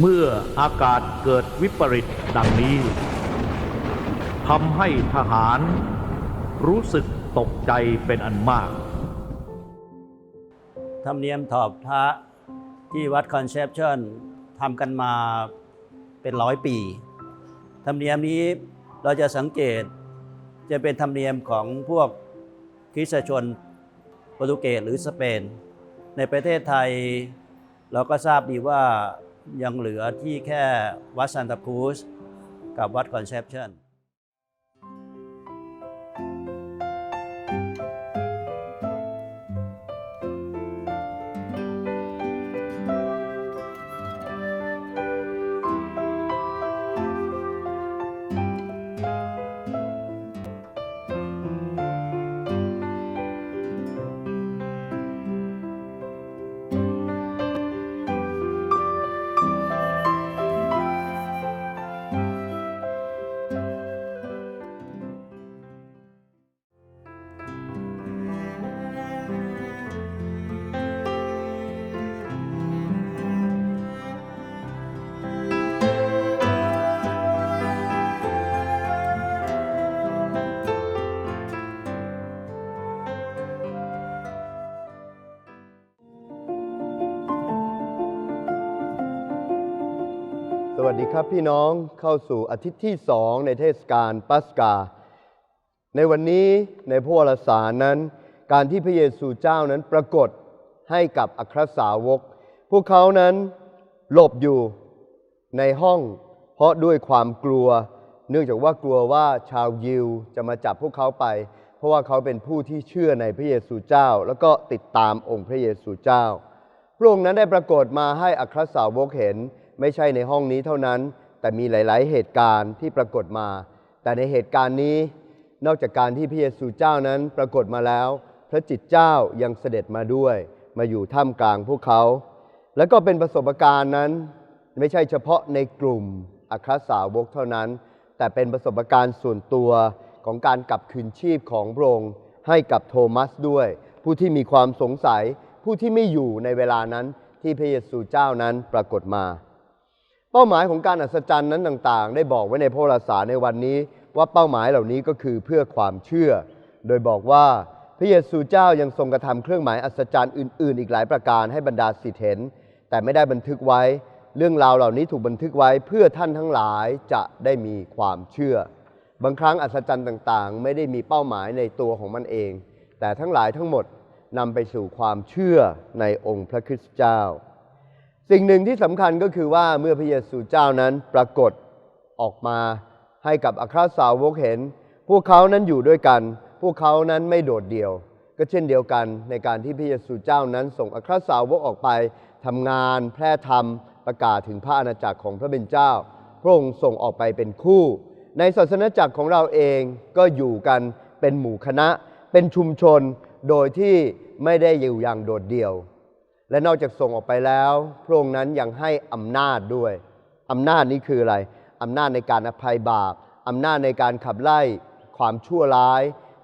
เมื่ออากาศเกิดวิปริตดังนี้ทำให้ทหารรู้สึกตกใจเป็นอันมาก ธรรมเนียมถอดพระที่วัดคอนเซปชั่นทำกันมาเป็นร้อยปี ธรรมเนียมนี้เราจะสังเกตจะเป็นธรรมเนียมของพวกคริสตชนโปรตุเกสหรือสเปน ในประเทศไทยเราก็ทราบดีว่า ยังเหลือที่แค่วัดซานตาครูสกับวัดคอนเซปชั่น วัสดีครับพี่น้องเข้าสู่อาทิตย์ที่สองในเทศกาลปัสกา ในวันนี้ในพระวรสารนั้น การที่พระเยซูเจ้านั้นปรากฏให้กับอัครสาวก พวกเขานั้นหลบอยู่ในห้อง เพราะด้วยความกลัว เนื่องจากว่ากลัวว่าชาวยิวจะมาจับพวกเขาไป เพราะว่าเขาเป็นผู้ที่เชื่อในพระเยซูเจ้า แล้วก็ติดตามองค์พระเยซูเจ้าพระองค์นั้นได้ปรากฏมาให้อัครสาวกเห็น ไม่ใช่ในห้องนี้เท่านั้น แต่มีหลาย ๆ เหตุการณ์ที่ปรากฏมา แต่ในเหตุการณ์นี้ นอกจากการที่พระเยซูเจ้านั้นปรากฏมาแล้ว พระจิตเจ้ายังเสด็จมาด้วย มาอยู่ท่ามกลางพวกเขา แล้วก็เป็นประสบการณ์นั้น ไม่ใช่เฉพาะในกลุ่มอัครสาวกเท่านั้น แต่เป็นประสบการณ์ส่วนตัวของการกลับคืนชีพของพระองค์ให้กับโทมัสด้วย ผู้ที่มีความสงสัยผู้ที่ไม่อยู่ในเวลานั้นที่พระเยซูเจ้านั้นปรากฏมา เป้าหมายของการอัศจรรย์นั้นต่างๆ ได้บอกไว้ในพระวรสารในวันนี้ ว่าเป้าหมายเหล่านี้ก็คือเพื่อความเชื่อ โดยบอกว่าพระเยซูเจ้ายังทรงกระทำเครื่องหมายอัศจรรย์อื่น ๆ อีกหลายประการให้บรรดาศิษย์เห็น แต่ไม่ได้บันทึกไว้ เรื่องราวเหล่านี้ถูกบันทึกไว้เพื่อท่านทั้งหลายจะได้มีความเชื่อ บางครั้งอัศจรรย์ต่างๆ ไม่ได้มีเป้าหมายในตัวของมันเอง แต่ทั้งหลายทั้งหมดนำไปสู่ความเชื่อในองค์พระคริสต์เจ้า สิ่งหนึ่งที่สำคัญก็คือว่าเมื่อพระเยซูเจ้านั้นปรากฏออกมาให้กับอัครสาวกเห็น พวกเขานั้นอยู่ด้วยกัน พวกเขานั้นไม่โดดเดี่ยว ก็เช่นเดียวกันในการที่พระเยซูเจ้านั้นส่งอัครสาวกออกไปทำงานแพร่ธรรมประกาศถึงพระอาณาจักรของพระเป็นเจ้า พระองค์ส่งออกไปเป็นคู่ ในศาสนจักรของเราเองก็อยู่กันเป็นหมู่คณะ เป็นชุมชน โดยที่ไม่ได้อยู่อย่างโดดเดี่ยว และนอกจากส่งออกไปแล้วพระองค์นั้นยังให้อำนาจด้วยอำนาจนี้คืออะไรอำนาจในการอภัยบาปอำนาจในการขับไล่ความชั่วร้าย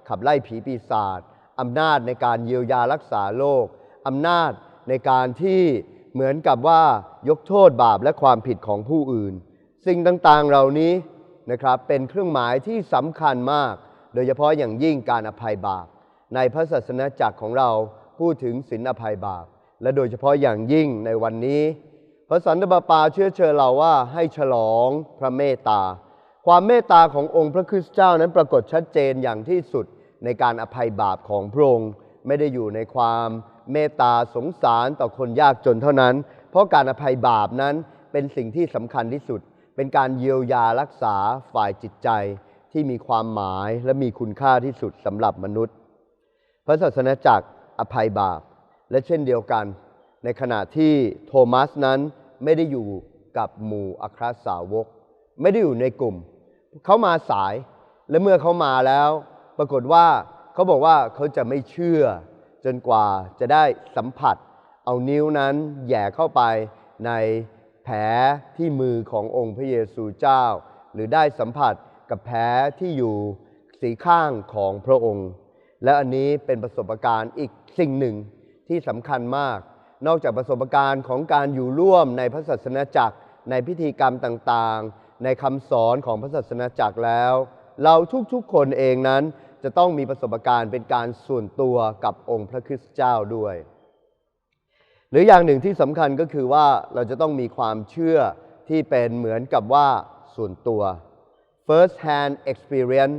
ขับไล่ผีปีศาจอำนาจในการเยียวยารักษาโรคอำนาจในการที่เหมือนกับว่ายกโทษบาปและความผิดของผู้อื่น สิ่งต่างๆเหล่านี้นะครับเป็นเครื่องหมายที่สำคัญมาก โดยเฉพาะอย่างยิ่งการอภัยบาป ในพระศาสนาจักรของเราพูดถึงศีลอภัยบาป และโดยเฉพาะอย่างยิ่งในวันนี้ พระสันตะปาปาเชื่อเชิญเราว่าให้ฉลองพระเมตตา ความเมตตาขององค์พระคริสต์เจ้านั้นปรากฏชัดเจนอย่างที่สุดในการอภัยบาปของพระองค์ไม่ได้อยู่ในความเมตตาสงสารต่อคนยากจนเท่านั้น เพราะการอภัยบาปนั้นเป็นสิ่งที่สำคัญที่สุด เป็นการเยียวยารักษาฝ่ายจิตใจที่มีความหมายและมีคุณค่าที่สุดสำหรับมนุษย์ พระศาสนาจักรอภัยบาป และเช่นเดียวกัน ในขณะที่โทมัสนั้นไม่ได้อยู่กับหมู่อัครสาวก ไม่ได้อยู่ในกลุ่ม เขามาสายและเมื่อเขามาแล้ว ปรากฏว่าเขาบอกว่าเขาจะไม่เชื่อ จนกว่าจะได้สัมผัส เอานิ้วนั้นแย่เข้าไปในแผลที่มือขององค์พระเยซูเจ้า หรือได้สัมผัสกับแผลที่อยู่สีข้างของพระองค์ และอันนี้เป็นประสบการณ์อีกสิ่งหนึ่ง ที่สำคัญมาก นอกจากประสบการณ์ของการอยู่ร่วมในพระศาสนาจักร ในพิธีกรรมต่างๆ ในคำสอนของพระศาสนาจักรแล้ว เราทุกๆคนเองนั้นจะต้องมีประสบการณ์เป็นการส่วนตัวกับองค์พระคริสต์เจ้าด้วย หรืออย่างหนึ่งที่สำคัญก็คือว่าเราจะต้องมีความเชื่อที่เป็นเหมือนกับว่าส่วนตัว first hand experience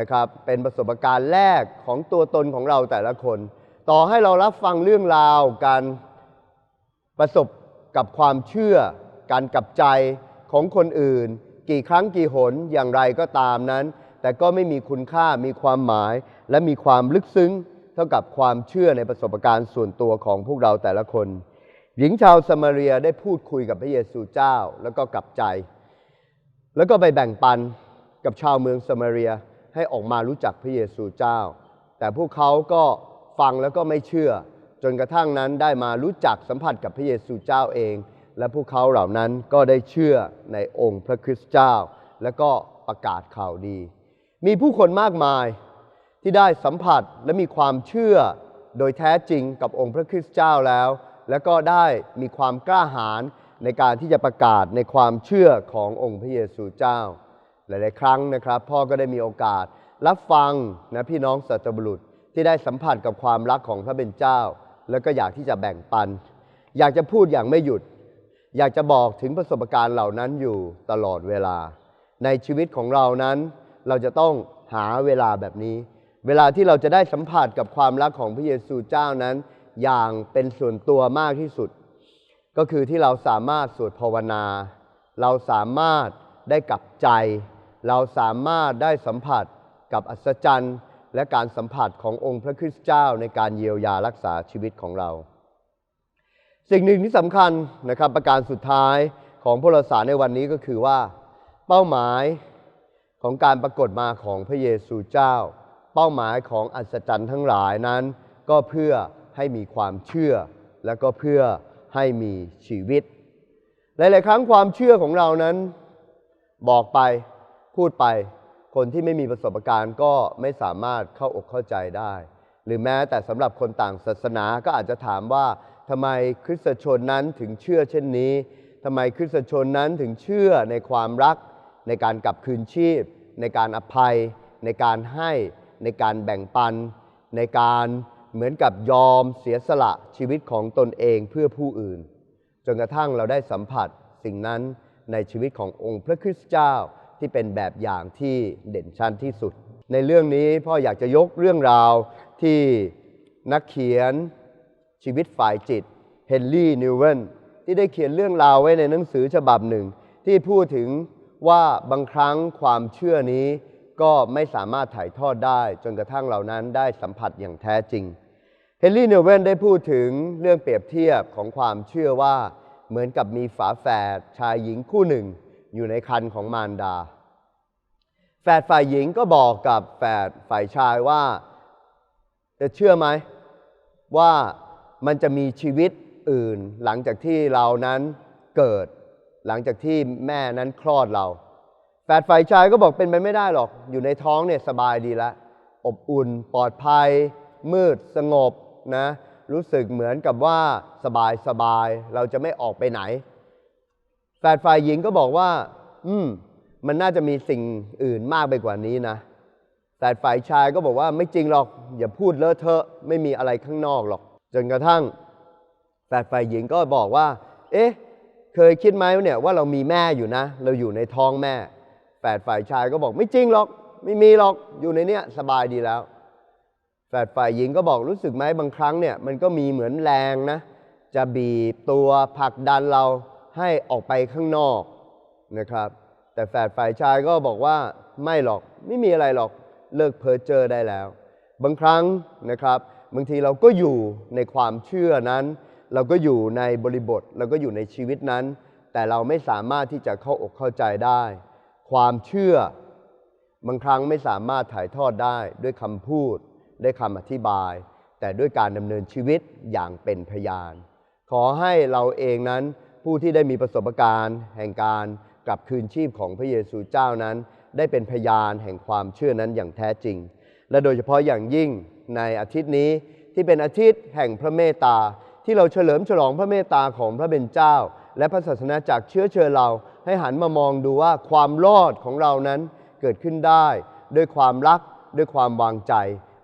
นะครับ เป็นประสบการณ์แรกของตัวตนของเราแต่ละคน ต่อให้เรารับฟังเรื่องราวการประสบกับความเชื่อ การกลับใจของคนอื่น กี่ครั้งกี่หนอย่างไรก็ตามนั้น แต่ก็ไม่มีคุณค่ามีความหมาย และมีความลึกซึ้ง เท่ากับความเชื่อในประสบการณ์ส่วนตัวของพวกเราแต่ละคน หญิงชาวสมาเรียได้พูดคุยกับพระเยซูเจ้าแล้วก็กลับใจ แล้วก็ไปแบ่งปันกับชาวเมืองสมาเรียให้ออกมารู้จักพระเยซูเจ้า แต่พวกเขาก็ ฟังแล้วก็ไม่เชื่อ จนกระทั่งนั้นได้มารู้จักสัมผัสกับพระเยซูเจ้าเอง และพวกเขาเหล่านั้นก็ได้เชื่อในองค์พระคริสต์เจ้า แล้วก็ประกาศข่าวดี มีผู้คนมากมายที่ได้สัมผัสและมีความเชื่อโดยแท้จริงกับองค์พระคริสต์เจ้าแล้ว แล้วก็ได้มีความกล้าหาญในการที่จะประกาศในความเชื่อขององค์พระเยซูเจ้า หลาย ๆ ครั้งนะครับ พ่อก็ได้มีโอกาสรับฟังนะพี่น้องสัตบุรุษ ที่ได้สัมผัสกับความรักของพระเป็นเจ้า แล้วก็อยากที่จะแบ่งปัน อยากจะพูดอย่างไม่หยุด อยากจะบอกถึงประสบการณ์เหล่านั้นอยู่ตลอดเวลา ในชีวิตของเรานั้น เราจะต้องหาเวลาแบบนี้ เวลาที่เราจะได้สัมผัสกับความรักของพระเยซูเจ้านั้น อย่างเป็นส่วนตัวมากที่สุด ก็คือที่เราสามารถสวดภาวนา เราสามารถได้กลับใจ เราสามารถได้สัมผัสกับอัศจรรย์ และการสัมผัสขององค์พระคริสต์เจ้าในการเยียวยารักษาชีวิตของเรา สิ่งหนึ่งที่สำคัญนะครับประการสุดท้ายของพลสารในวันนี้ก็คือว่า เป้าหมายของการปรากฏมาของพระเยซูเจ้า เป้าหมายของอัศจรรย์ทั้งหลายนั้น ก็เพื่อให้มีความเชื่อ และก็เพื่อให้มีชีวิต หลาย ๆ ครั้งความเชื่อของเรานั้น บอกไปพูดไป คนที่ไม่มีประสบการณ์ก็ไม่สามารถเข้าอกเข้าใจได้ หรือแม้แต่สำหรับคนต่างศาสนาก็อาจจะถามว่าทำไมคริสตชนนั้นถึงเชื่อเช่นนี้ทำไมคริสตชนนั้นถึงเชื่อในความรัก ในการกลับคืนชีพ ในการอภัย ในการให้ในการแบ่งปัน ในการเหมือนกับยอมเสียสละชีวิตของตนเองเพื่อผู้อื่น จนกระทั่งเราได้สัมผัสสิ่งนั้นในชีวิตขององค์พระคริสต์เจ้า ที่เป็นแบบอย่างที่เด่นชัดที่สุด ในเรื่องนี้พ่ออยากจะยกเรื่องราวที่นักเขียนชีวิตฝ่ายจิตเฮนรี่นิวเวนที่ได้เขียนเรื่องราวไว้ในหนังสือฉบับหนึ่ง ที่พูดถึงว่าบางครั้งความเชื่อนี้ก็ไม่สามารถถ่ายทอดได้ จนกระทั่งเหล่านั้นได้สัมผัสอย่างแท้จริงเฮนรี่เนลเวนได้พูดถึงเรื่องเปรียบเทียบของความเชื่อว่าเหมือนกับมีฝาแฝดชายหญิงคู่หนึ่ง อยู่ในคันของมารดา แฝดฝ่ายหญิงก็บอกกับแฝดฝ่ายชายว่าจะเชื่อไหมว่ามันจะมีชีวิตอื่น หลังจากที่เรานั้นเกิด หลังจากที่แม่นั้นคลอดเรา แฝดฝ่ายชายก็บอกเป็นไปไม่ได้หรอก อยู่ในท้องเนี่ยสบายดีแล้วอบอุ่นปลอดภัย มืดสงบนะรู้สึกเหมือนกับว่าสบายสบายเราจะไม่ออกไปไหน แฝดฝ่ายหญิงก็บอกว่า อืม มันน่าจะมีสิ่งอื่นมากไปกว่านี้นะ แฝดฝ่ายชายก็บอกว่าไม่จริงหรอก อย่าพูดเลอะเทอะ ไม่มีอะไรข้างนอกหรอก จนกระทั่ง แฝดฝ่ายหญิงก็บอกว่า เอ๊ะ เคยคิดไหมเนี่ยว่าเรามีแม่อยู่นะ เราอยู่ในท้องแม่ แฝดฝ่ายชายก็บอกไม่จริงหรอก ไม่มีหรอก อยู่ในเนี้ยสบายดีแล้ว แฝดฝ่ายหญิงก็บอกรู้สึกไหมบางครั้งเนี่ยมันก็มีเหมือนแรงนะ จะบีบตัวผลักดันเรา ให้ออกไปข้างนอกนะครับ แต่แฝดฝ่ายชายก็บอกว่าไม่หรอกไม่มีอะไรหรอกเลิกเพ้อเจอได้แล้ว บางครั้งนะครับบางทีเราก็อยู่ในความเชื่อนั้น เราก็อยู่ในบริบทเราก็อยู่ในชีวิตนั้น แต่เราไม่สามารถที่จะเข้าอกเข้าใจได้ ความเชื่อบางครั้งไม่สามารถถ่ายทอดได้ด้วยคำพูดด้วยคำอธิบาย แต่ด้วยการดำเนินชีวิตอย่างเป็นพยาน ขอให้เราเองนั้น ผู้ที่ได้มีประสบการณ์ แห่งการกลับคืนชีพของพระเยซูเจ้านั้น ได้เป็นพยานแห่งความเชื่อนั้นอย่างแท้จริง และโดยเฉพาะอย่างยิ่งในอาทิตย์นี้ที่เป็นอาทิตย์แห่งพระเมตตา ที่เราเฉลิมฉลองพระเมตตาของพระเป็นเจ้า และพระศาสนาจักเชื้อเชิญเราให้หันมามองดูว่าความรอดของเรานั้นเกิดขึ้นได้ ด้วยความรักด้วยความวางใจ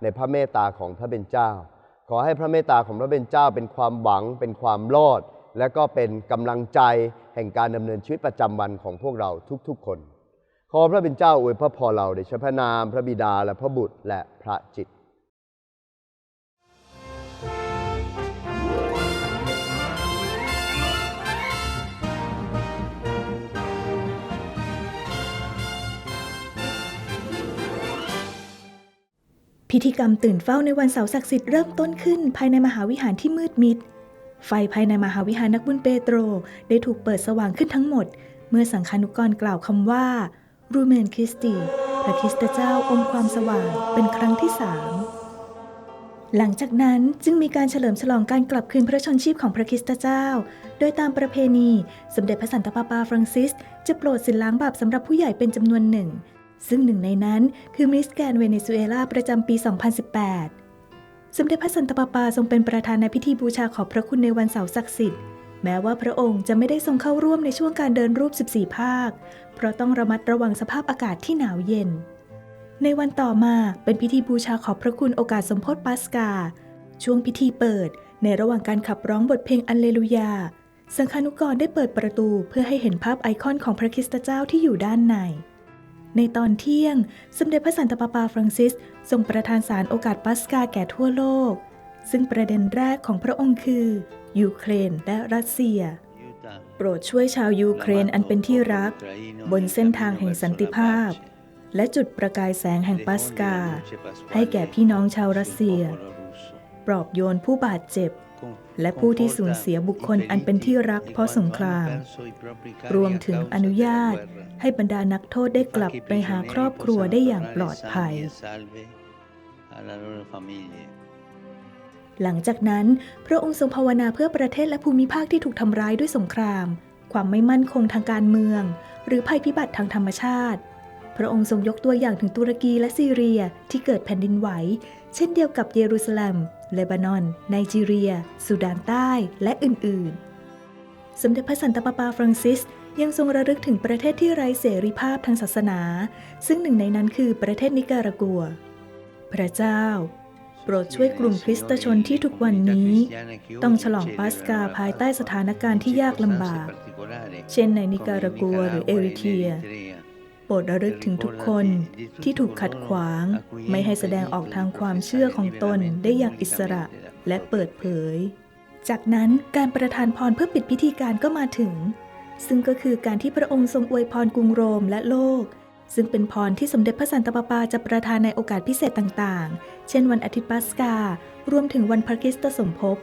ในพระเมตตาของพระเป็นเจ้า ขอให้พระเมตตาของพระเป็นเจ้าเป็นความหวังเป็นความรอด และก็เป็นกำลังใจแห่งการดำเนินชีวิตประจำวันของพวกเราทุกๆ คน ขอพระเป็นเจ้าอวยพระพรเราในพระนาม พระบิดาและพระบุตรและพระจิตพิธีกรรมตื่นเฝ้าในวันเสาร์ศักดิ์สิทธิ์เริ่มต้นขึ้นภายในมหาวิหารที่มืดมิด ไฟภายในมหาวิหารนักบุญเปโตร ได้ถูกเปิดสว่างขึ้นทั้งหมด เมื่อสังฆานุกรกล่าวคำว่ารูเมนคริสตีพระคริสตเจ้าองค์ความสว่างเป็นครั้งที่สามหลังจากนั้นจึงมีการเฉลิมฉลองการกลับคืนพระชนชีพของพระคริสตเจ้า โดยตามประเพณีสมเด็จพระสันตะปาปาฟรังซิส จะโปรดสินล้างบาปสำหรับผู้ใหญ่เป็นจำนวนหนึ่ง ซึ่งหนึ่งในนั้นคือมิสแกรนเวเนซุเอลาประจำปี 2018 สมเด็จพระสันตะปาปาทรงเป็นประธานในพิธีบูชาขอบพระคุณในวันเสาร์ศักดิ์สิทธิ์ แม้ว่าพระองค์จะไม่ได้ทรงเข้าร่วมในช่วงการเดินรูป 14 ภาค เพราะต้องระมัดระวังสภาพอากาศที่หนาวเย็น ในวันต่อมาเป็นพิธีบูชาขอบพระคุณโอกาสสมโพธิปัสกา ช่วงพิธีเปิด ในระหว่างการขับร้องบทเพลงอัลเลลูยา สังฆานุกรได้เปิดประตูเพื่อให้เห็นภาพไอคอนของพระคริสตเจ้าที่อยู่ด้านใน ในตอนเที่ยง สมเด็จพระสันตะปาปาฟรังซิสทรงประทานสารโอกาสปัสกาแก่ทั่วโลก ซึ่งประเด็นแรกของพระองค์คือ ยูเครนและรัสเซีย โปรดช่วยชาวยูเครนอันเป็นที่รัก บนเส้นทางแห่งสันติภาพ และจุดประกายแสงแห่งปัสกา ให้แก่พี่น้องชาวรัสเซีย ปลอบโยนผู้บาดเจ็บ และผู้ที่สูญเสียบุคคลอันเป็นที่รักเพราะสงคราม รวมถึงอนุญาตให้บรรดานักโทษได้กลับไปหาครอบครัวได้อย่างปลอดภัย หลังจากนั้น พระองค์ทรงภาวนาเพื่อประเทศและภูมิภาคที่ถูกทำร้ายด้วยสงคราม ความไม่มั่นคงทางการเมือง หรือภัยพิบัติทางธรรมชาติ พระองค์ทรงยกตัวอย่างถึงตุรกีและซีเรียที่เกิดแผ่นดินไหว เช่นเดียวกับเยรูซาเล็ม เลบานอน ไนจีเรีย สุดานใต้ และอื่น ๆ สมเด็จพระสันตะปาปาฟรังซิสยังทรงระลึกถึงประเทศที่ไร้เสรีภาพทางศาสนา ซึ่งหนึ่งในนั้นคือประเทศนิการากัว พระเจ้า โปรดช่วยกลุ่มคริสตชนที่ทุกวันนี้ ต้องฉลองปัสกาภายใต้สถานการณ์ที่ยากลำบาก เช่นในนิการากัวหรือเอริเทีย โปรดระลึกถึงทุกคนที่ถูกขัดขวาง ไม่ให้แสดงออกทางความเชื่อของตนได้อย่างอิสระและเปิดเผย จากนั้นการประทานพรเพื่อปิดพิธีการก็มาถึง ซึ่งก็คือการที่พระองค์ทรงอวยพรกรุงโรมและโลก ซึ่งเป็นพรที่สมเด็จพระสันตะปาปาจะประทานในโอกาสพิเศษต่างๆ เช่นวันอาทิตย์ปัสกา รวมถึงวันพระคริสตสมภพ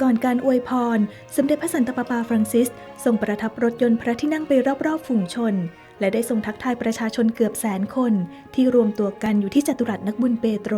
ก่อนการอวยพร สมเด็จพระสันตะปาปาฟรังซิสทรงประทับรถยนต์พระที่นั่งไปรอบๆฝูงชน และได้ทรงทักทายประชาชนเกือบแสนคนที่รวมตัวกันอยู่ที่จัตุรัสนักบุญเปโตร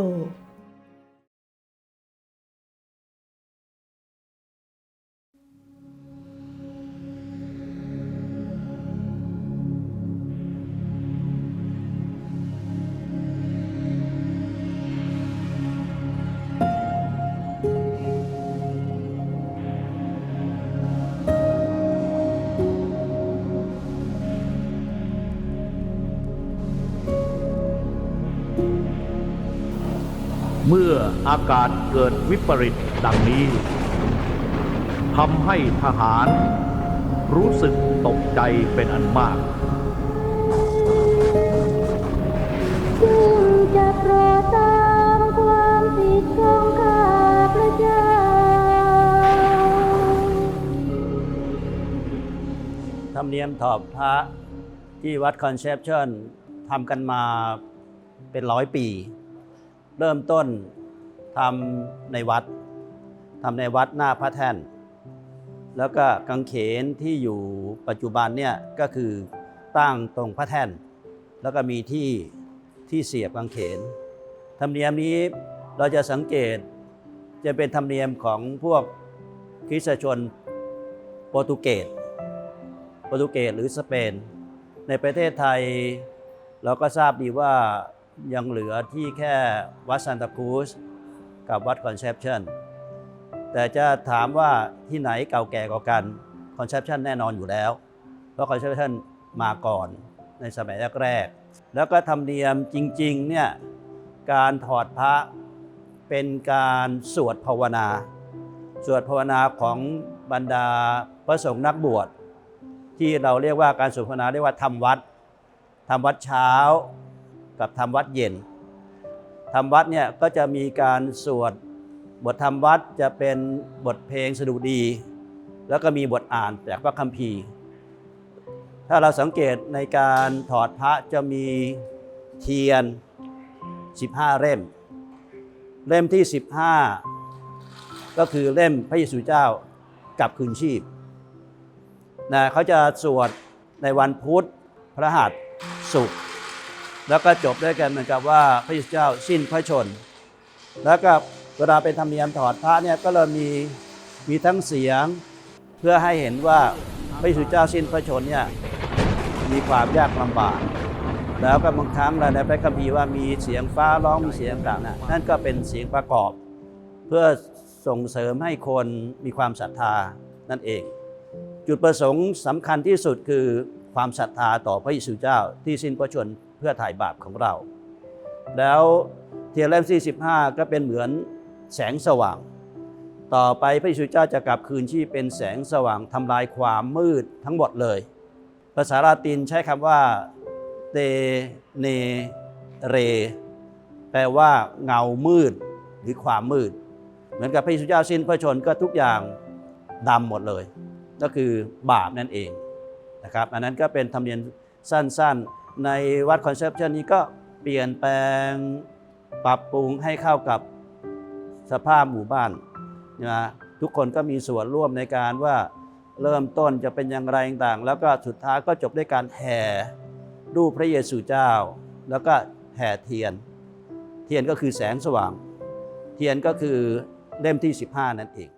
มื่ออากาศเกิดวิปริตดังนี้ทำให้ทหารรู้สึกตกใจเป็นอันมากจะโปรดตามความผิดของข้าพระเจ้า ธรรมเนียมถอดพระที่วัดคอนเซปชันทำกันมาเป็นร้อยปี เริ่มต้นทำในวัดทำในวัดหน้าพระแท่น แล้วก็กังเขนที่อยู่ปัจจุบันเนี่ยก็คือตั้งตรงพระแท่น แล้วก็มีที่ที่เสียบกังเขน ธรรมเนียมนี้เราจะสังเกตจะเป็นธรรมเนียมของพวกคริสตชนโปรตุเกสโปรตุเกสหรือสเปน ในประเทศไทยเราก็ทราบดีว่า ยังเหลือที่แค่วัดซานตาครูสกับวัดคอนเซปชันแต่จะถามว่าที่ไหนเก่าแก่กว่ากันคอนเซปชันแน่นอนอยู่แล้ว เพราะคอนเซปชันมาก่อนในสมัยแรกๆแล้วก็ธรรมเนียมจริงๆเนี่ยการถอดพระเป็นการสวดภาวนา สวดภาวนาของบรรดาพระสงฆ์นักบวชที่เราเรียกว่าการสวดภาวนาเรียกว่าทำวัดทำวัดเช้า กับทำวัดเย็นทำวัดเนี่ยก็จะมีการสวดบททำวัดจะเป็นบทเพลงสดุดี แล้วก็มีบทอ่านจากพระคัมภีร์ ถ้าเราสังเกตในการถอดพระจะมีเทียน 15 เล่ม เล่มที่ 15 ก็คือเล่มพระเยซูเจ้ากับคืนชีพนะเขาจะสวดในวันพุธพระหัสศุกร์ แล้วก็จบด้วยกันเหมือนกับว่าพระเยซูเจ้าสิ้นพระชน แล้วก็เวลาเป็นธรรมเนียมถอดพระเนี่ยก็เลยมีมีทั้งเสียงเพื่อให้เห็นว่าพระเยซูเจ้าสิ้นพระชนเนี่ยมีความยากลำบาก แล้วก็บางครั้งเราในพระคัมภีร์ว่ามีเสียงฟ้าร้องมีเสียงต่างๆนะนั่นก็เป็นเสียงประกอบ เพื่อส่งเสริมให้คนมีความศรัทธานั่นเอง จุดประสงค์สำคัญที่สุดคือความศรัทธาต่อพระเยซูเจ้าที่สิ้นพระชน เพื่อถ่ายบาปของเรา แล้วเทียนเล่มที่15 ก็เป็นเหมือนแสงสว่าง ต่อไปพระเยซูเจ้าจะกลับคืนชีพเป็นแสงสว่างทำลายความมืดทั้งหมดเลย ภาษาลาตินใช้คำว่าเตเนเร แปลว่าเงามืดหรือความมืด เหมือนกับพระเยซูเจ้าสิ้นพระชนก็ทุกอย่างดำหมดเลย ก็คือบาปนั่นเองนะครับ อันนั้นก็เป็นธรรมเนียมสั้นๆ ในวัดคอนเซปชันนี้ก็เปลี่ยนแปลงปรับปรุงให้เข้ากับสภาพหมู่บ้านนะทุกคนก็มีส่วนร่วมในการว่าเริ่มต้นจะเป็นอย่างไรต่างๆแล้วก็สุดท้ายก็จบด้วยการแห่รูปพระเยซูเจ้า แล้วก็แห่เทียน เทียนก็คือแสงสว่าง เทียนก็คือเล่มที่ 15 นั่นเอง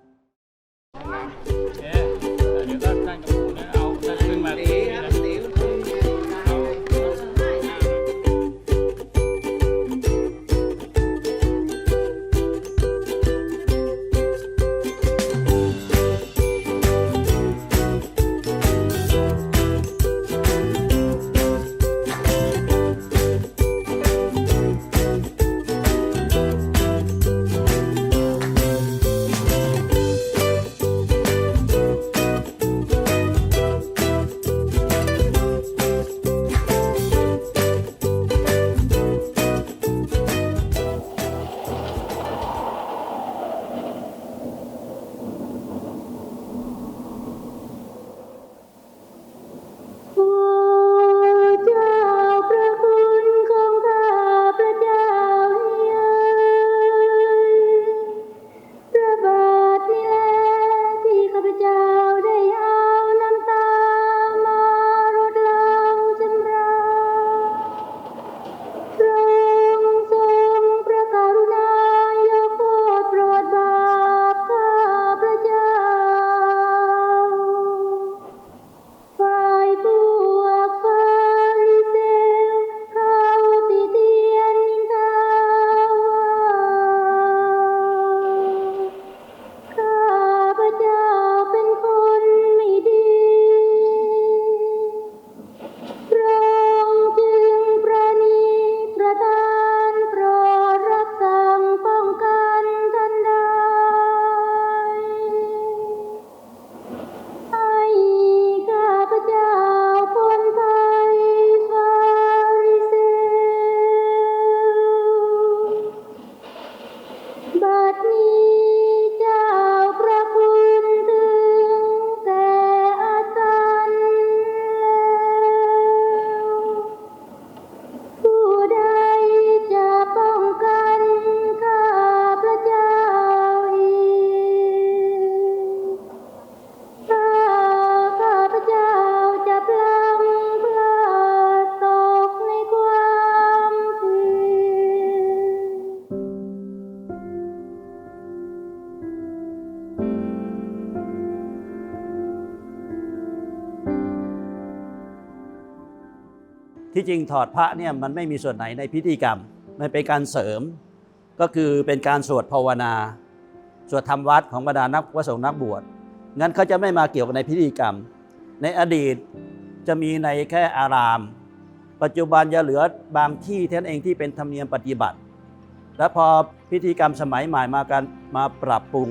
จริงถอดพระเนี่ยมันไม่มีส่วนไหนในพิธีกรรม มันเป็นการเสริม ก็คือเป็นการสวดภาวนา สวดทำวัดของบรรดานักพระสงฆ์นักบวช งั้นเขาจะไม่มาเกี่ยวกับในพิธีกรรม ในอดีตจะมีในแค่อาราม ปัจจุบันจะเหลือบางที่เท่านั้นเองที่เป็นธรรมเนียมปฏิบัติ และพอพิธีกรรมสมัยใหม่มากันมาปรับปรุง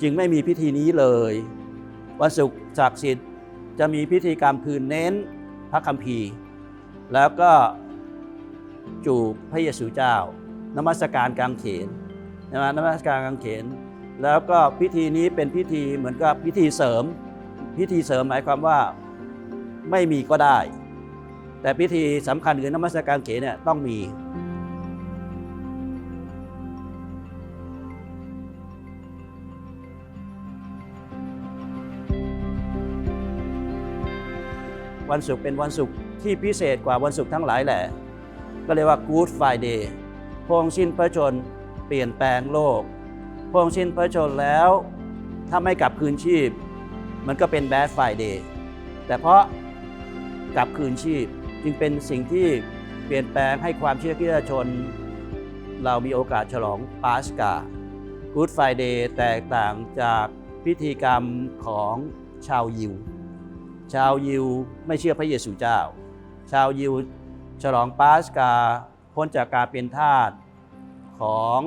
จึงไม่มีพิธีนี้เลย วันศุกร์ศักดิ์สิทธิ์จะมีพิธีกรรมคือเน้นพระคัมภีร์ แล้วก็จูบพระเยซูเจ้านมัสการกางเขนนะนมัสการกางเขน แล้วก็พิธีนี้เป็นพิธีเหมือนกับพิธีเสริม พิธีเสริมหมายความว่าไม่มีก็ได้ แต่พิธีสำคัญคือนมัสการกางเขนเนี่ยต้องมี วันศุกร์เป็นวันศุกร์ที่พิเศษกว่าวันศุกร์ทั้งหลายแหละ ก็เรียกว่า Good Friday พระองค์สิ้นพระชนเปลี่ยนแปลงโลกพระองค์สิ้นพระชนแล้วถ้าไม่กลับคืนชีพ มันก็เป็น Bad Friday แต่เพราะกลับคืนชีพจึงเป็นสิ่งที่เปลี่ยนแปลงให้ความเชื่อที่ชน เรามีโอกาสฉลองปาสกา Good Friday แตกต่างจากพิธีกรรมของชาวยิว ชาวยิวไม่เชื่อพระเยซูเจ้า ชาวยิวฉลองปาสกาพ้นจากการเป็นทาสของ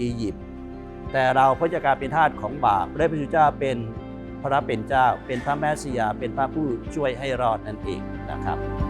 อียิปต์แต่เราพ้นจากการเป็นทาสของบาปได้พระเยซูเจ้าเป็นพระเป็นเจ้า เป็นพระแมสสิยาเป็นพระผู้ช่วยให้รอดนั่นเองนะครับ